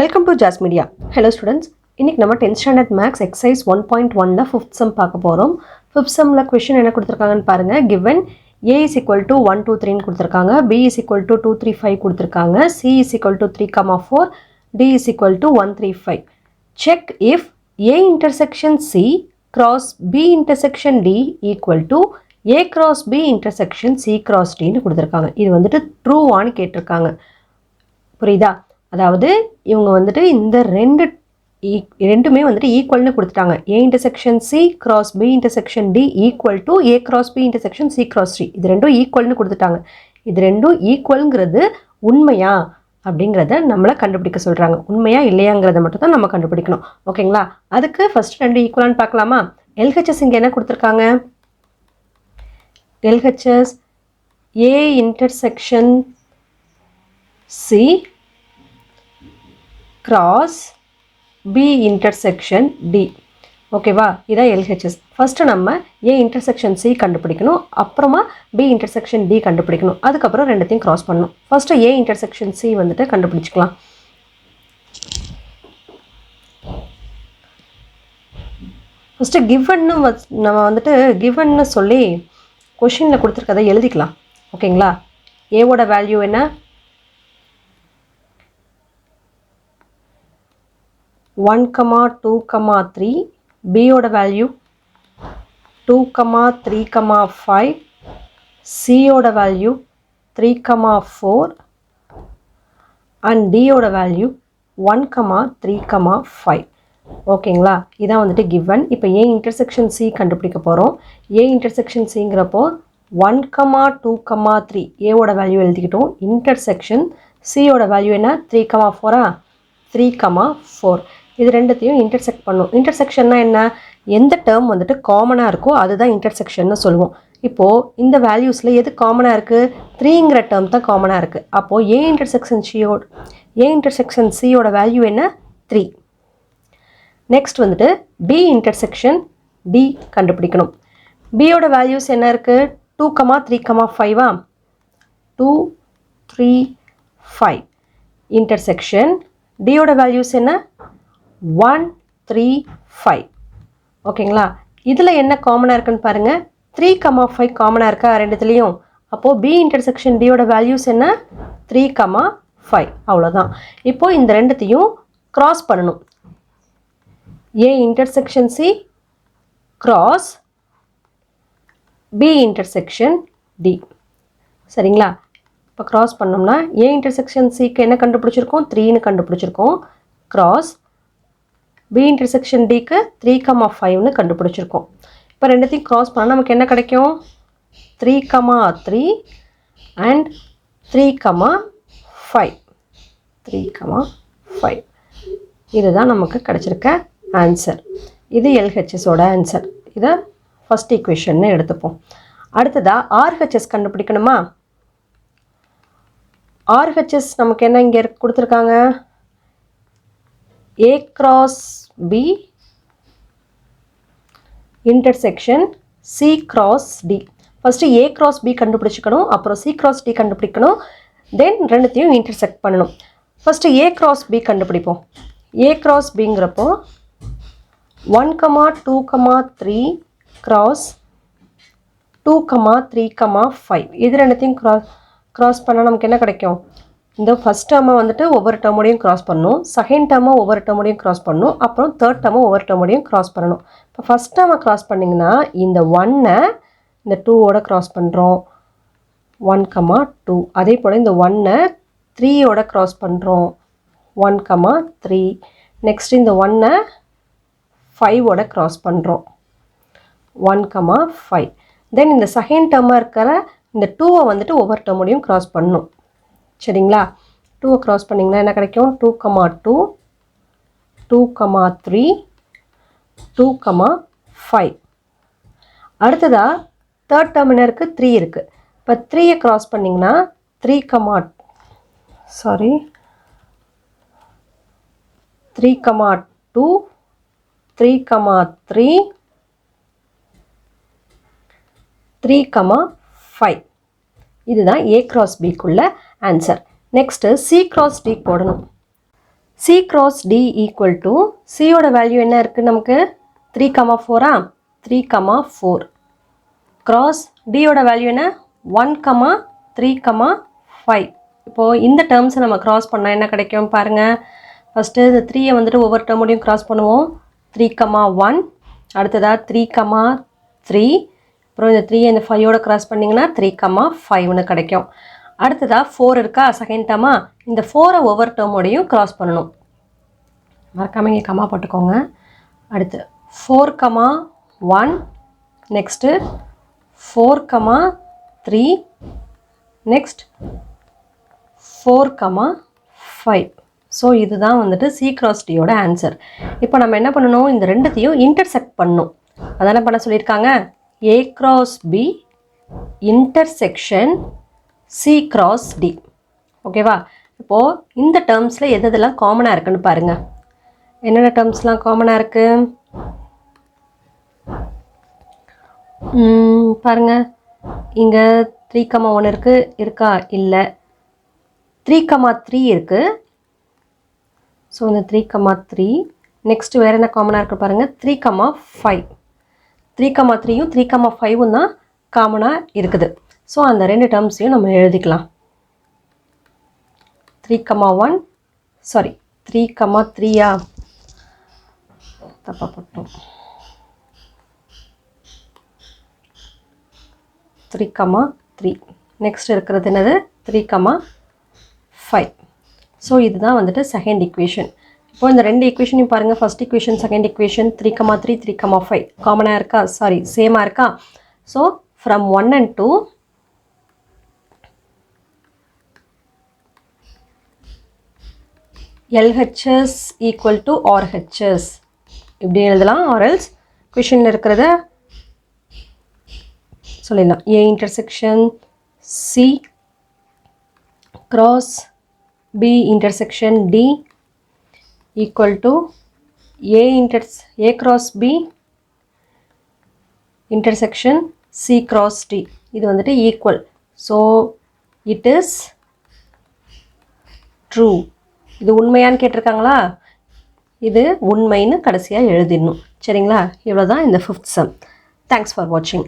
Welcome to Jaz media hello students இன்றைக்கி நம்ம tenth standard maths exercise one point ஒனில் fifth sum பார்க்க போகிறோம் ஃபிஃப்த் சம்மில் கொஷின் என்ன கொடுத்துருக்காங்கன்னு பாருங்கள் given A is equal to one two த்ரீன்னு கொடுத்துருக்காங்க. B is equal to two three five கொடுத்துருக்காங்க. C is equal to three comma four D is equal to one three five check if A intersection C cross B intersection D equal to A cross B intersection C cross டின்னு கொடுத்துருக்காங்க. இது வந்துட்டு ட்ரூவான்னு கேட்டிருக்காங்க. புரியுதா? அதாவது இவங்க வந்துட்டு இந்த ரெண்டு ஈ- ரெண்டுமே வந்துட்டு ஈக்குவல்னு கொடுத்துட்டாங்க. A intersection C cross B intersection D equal to A cross B intersection C cross D இது ரெண்டும் ஈக்குவல்னு கொடுத்துட்டாங்க. இது ரெண்டும் ஈக்குவல்ங்கிறது உண்மையா அப்படிங்கிறத நம்மளை கண்டுபிடிக்க சொல்கிறாங்க உண்மையா இல்லையாங்கிறத மட்டும் தான் நம்ம கண்டுபிடிக்கணும். ஓகேங்களா? அதுக்கு ஃபஸ்ட்டு ரெண்டு ஈக்குவலான்னு பார்க்கலாமா? எல்ஹெச்எஸ் இங்கே என்ன கொடுத்துருக்காங்க? LHS A intersection C cross B intersection D ஓகேவா இதான் எல்ஹெச்எஸ் ஃபஸ்ட்டு நம்ம ஏ இன்டர்செக்ஷன் சி கண்டுபிடிக்கணும். அப்புறமா பி இன்டர்செக்ஷன் டி கண்டுபிடிக்கணும். அதுக்கப்புறம் ரெண்டுத்தையும் க்ராஸ் பண்ணணும். ஃபஸ்ட்டு ஏ இன்டர்செக்ஷன் சி வந்துட்டு கண்டுபிடிச்சிக்கலாம். ஃபஸ்ட்டு கிவன்னு நம்ம வந்துட்டு கிவன்னு சொல்லி கொஷினில் கொடுத்துருக்கதை எழுதிக்கலாம். ஓகேங்களா ஏவோட வேல்யூ என்ன? One comma two comma three பியோட value two comma three comma five சியோட value three comma four and டியோட value one comma three comma five ஓகேங்களா இதான் வந்துட்டு கிவன் இப்போ ஏ இன்டர்செக்ஷன் சி கண்டுபிடிக்க போகிறோம் A intersection சிங்கிறப்போ one comma two comma three ஏவோட value எழுதிக்கிட்டோம். இன்டர்செக்ஷன் சியோட வேல்யூ என்ன? த்ரீ கமா ஃபோரா த்ரீ கமா ஃபோர் இது ரெண்டுத்தையும் இன்டர்செக்ட் பண்ணும். இன்டர்செக்ஷன்னா என்ன? எந்த டேர்ம் வந்துட்டு காமனாக இருக்கோ அதுதான் இன்டர்செக்ஷன்னு சொல்லுவோம். இப்போது இந்த வேல்யூஸில் எது காமனாக இருக்குது த்ரீங்கிற டேர்ம் தான் காமனாக இருக்குது அப்போது ஏ இன்டர்செக்ஷன் சியோட ஏ இன்டர்செக்ஷன் சியோட வேல்யூ என்ன? த்ரீ நெக்ஸ்ட் வந்துட்டு பி இன்டர்செக்ஷன் டி கண்டுபிடிக்கணும். பியோட வேல்யூஸ் என்ன இருக்குது டூ கமா த்ரீ கமா ஃபைவா டூ த்ரீ ஃபைவ் இன்டர்செக்ஷன் டியோட வேல்யூஸ் என்ன? ஒன் த்ரீ ஃபைவ் ஓகேங்களா இதில் என்ன காமனாக இருக்குன்னு பாருங்கள் த்ரீ கமா ஃபைவ் காமனாக இருக்கா ரெண்டுத்துலேயும்? அப்போது பி இன்டர்செக்ஷன் டியோட வேல்யூஸ் என்ன? த்ரீ கமா ஃபைவ் அவ்வளோதான் இப்போது இந்த ரெண்டுத்தையும் க்ராஸ் பண்ணணும். A intersection C cross B intersection D சரிங்களா? இப்போ க்ராஸ் பண்ணோம்னா ஏ இன்டர்செக்ஷன் சிக்கு என்ன கண்டுபிடிச்சிருக்கோம்? த்ரீன்னு கண்டுபிடிச்சிருக்கோம். கிராஸ் பி இன்டர்செக்ஷன் டிக்கு த்ரீ கமா ஃபைவ்னு கண்டுபிடிச்சிருக்கோம். இப்போ ரெண்டுத்தையும் க்ராஸ் பண்ணால் நமக்கு என்ன கிடைக்கும்? Three comma three and three comma five three comma five இதுதான் நமக்கு கிடச்சிருக்க ஆன்சர் இது எல்ஹெச்எஸோட ஆன்சர் இதை ஃபஸ்ட் ஈக்குவேஷன்னு எடுத்துப்போம். அடுத்ததாக ஆர்ஹெச்எஸ் கண்டுபிடிக்கணுமா? ஆர்ஹெச்எஸ் நமக்கு என்ன இங்கே கொடுத்துருக்காங்க? A cross B intersection C cross D first A cross B கண்டுபிடிச்சிக்கணும் அப்புறம் சி கிராஸ் டி கண்டுபிடிக்கணும் தென் ரெண்டுத்தையும் இன்டர்செக்ட் பண்ணணும். ஃபஸ்ட்டு ஏ கிராஸ் பி கண்டுபிடிப்போம். A cross பிங்கிறப்போ one comma two comma three cross two comma three comma five இது ரெண்டுத்தையும் cross cross பண்ணால் நமக்கு என்ன கிடைக்கும்? இந்த ஃபஸ்ட் டேர்மை வந்துட்டு ஒவ்வொரு டேர்மோடையும் கிராஸ் பண்ணணும். செகண்ட் டேர்மை ஒவ்வொரு டேர்மோடையும் கிராஸ் பண்ணணும். அப்புறம் தேர்ட் டேர்மை ஒவ்வொரு டேர்மோடையும் கிராஸ் பண்ணணும். இப்போ ஃபஸ்ட் டேர்மை கிராஸ் பண்ணிங்கன்னா இந்த ஒன்னை இந்த டூவோட கிராஸ் பண்ணுறோம் ஒன் கமா டூ அதே போல் இந்த ஒன்னை த்ரீயோட க்ராஸ் பண்ணுறோம் ஒன் கமா த்ரீ நெக்ஸ்ட் இந்த ஒன்னை ஃபைவோட க்ராஸ் பண்ணுறோம் ஒன் கமா ஃபைவ் தென் இந்த செகண்ட் டேர்மாக இருக்கிற இந்த டூவை வந்துட்டு ஒவ்வொரு டேர்மோடையும் க்ராஸ் பண்ணணும். சரிங்களா? டூவை கிராஸ் பண்ணிங்கன்னா என்ன கிடைக்கும்? Two comma two two comma three two comma five அடுத்ததாக தேர்ட் டெர்மினருக்கு த்ரீ இருக்குது இப்போ த்ரீயை கிராஸ் பண்ணிங்கன்னா three comma sorry three comma two three comma three three comma five இதுதான் A cross பிக்குள்ள answer next C cross D போடணும். C cross D equal to சியோட value என்ன இருக்குது நமக்கு? த்ரீ கமா ஃபோரா த்ரீ கமா ஃபோர் கிராஸ் டியோட value என்ன? One comma three comma five இப்போது இந்த டேர்ம்ஸை நம்ம கிராஸ் பண்ணால் என்ன கிடைக்கும் பாருங்கள் ஃபஸ்ட்டு இந்த த்ரீயை வந்துட்டு ஒவ்வொரு டேர்மோடையும் க்ராஸ் பண்ணுவோம். த்ரீ கமா ஒன் அடுத்ததாக த்ரீ கமா த்ரீ அப்புறம் இந்த த்ரீ இந்த ஃபைவோட கிராஸ் பண்ணிங்கன்னா த்ரீ கமா ஃபைவ்னு கிடைக்கும். அடுத்ததாக ஃபோர் இருக்கா? செகண்ட் டேர்மா இந்த ஃபோரை ஒவ்வொரு டேர்மோடையும் க்ராஸ் பண்ணணும். மறக்காமல் இங்கே கமா போட்டுக்கோங்க. அடுத்து four comma one next four comma three next four comma five so இதுதான் வந்துட்டு சி கிராஸ் டியோட ஆன்சர் இப்போ நம்ம என்ன பண்ணணும்? இந்த ரெண்டுத்தையும் இன்டர்செக்ட் பண்ணணும். அதான பண்ண சொல்லியிருக்காங்க. A cross B intersection C cross D ஓகேவா இப்போது இந்த டேர்ம்ஸில் எது எதெல்லாம் காமனாக இருக்குன்னு பாருங்கள் என்னென்ன டேர்ம்ஸ்லாம் காமனாக இருக்குது பாருங்கள் இங்கே த்ரீ கமா ஒன் இருக்குது இருக்கா? இல்லை. த்ரீ கமா த்ரீ இருக்குது ஸோ இந்த த்ரீ கமா த்ரீ நெக்ஸ்ட்டு வேறு என்ன காமனாக இருக்குது பாருங்கள் three comma five three comma த்ரீயும் த்ரீ கமா ஃபைவும் தான் காமனாக இருக்குது. ஸோ அந்த ரெண்டு டேர்ம்ஸையும் நம்ம எழுதிக்கலாம். Three comma one sorry three comma த்ரீயா தப்பாக போட்டோம். த்ரீ கமா த்ரீ நெக்ஸ்ட் இருக்கிறது என்னது? த்ரீ கமா ஃபைவ் ஸோ இதுதான் வந்துட்டு செகண்ட் ஈக்குவேஷன் இப்போ இந்த ரெண்டு ஈக்குவேஷனையும் பாருங்கள் first equation second equation three comma three three comma five காமனாக இருக்கா? சாரி சேமாக இருக்கா? So from one and two LHS equal to RHS இப்படி எழுதலாம். ஆர்எல்ஸ் கொஷின் இருக்கிறத சொல்லிடலாம். A intersection C cross B intersection D equal to A inters A cross B intersection C cross D இது வந்துட்டு equal so it is true இது உண்மையான்னு கேட்டிருக்காங்களா? இது உண்மைன்னு கடைசியாக எழுதிடணும். சரிங்களா? இவ்வளோ தான் இந்த ஃபிஃப்த் சம் தேங்க்ஸ் ஃபார் வாட்சிங்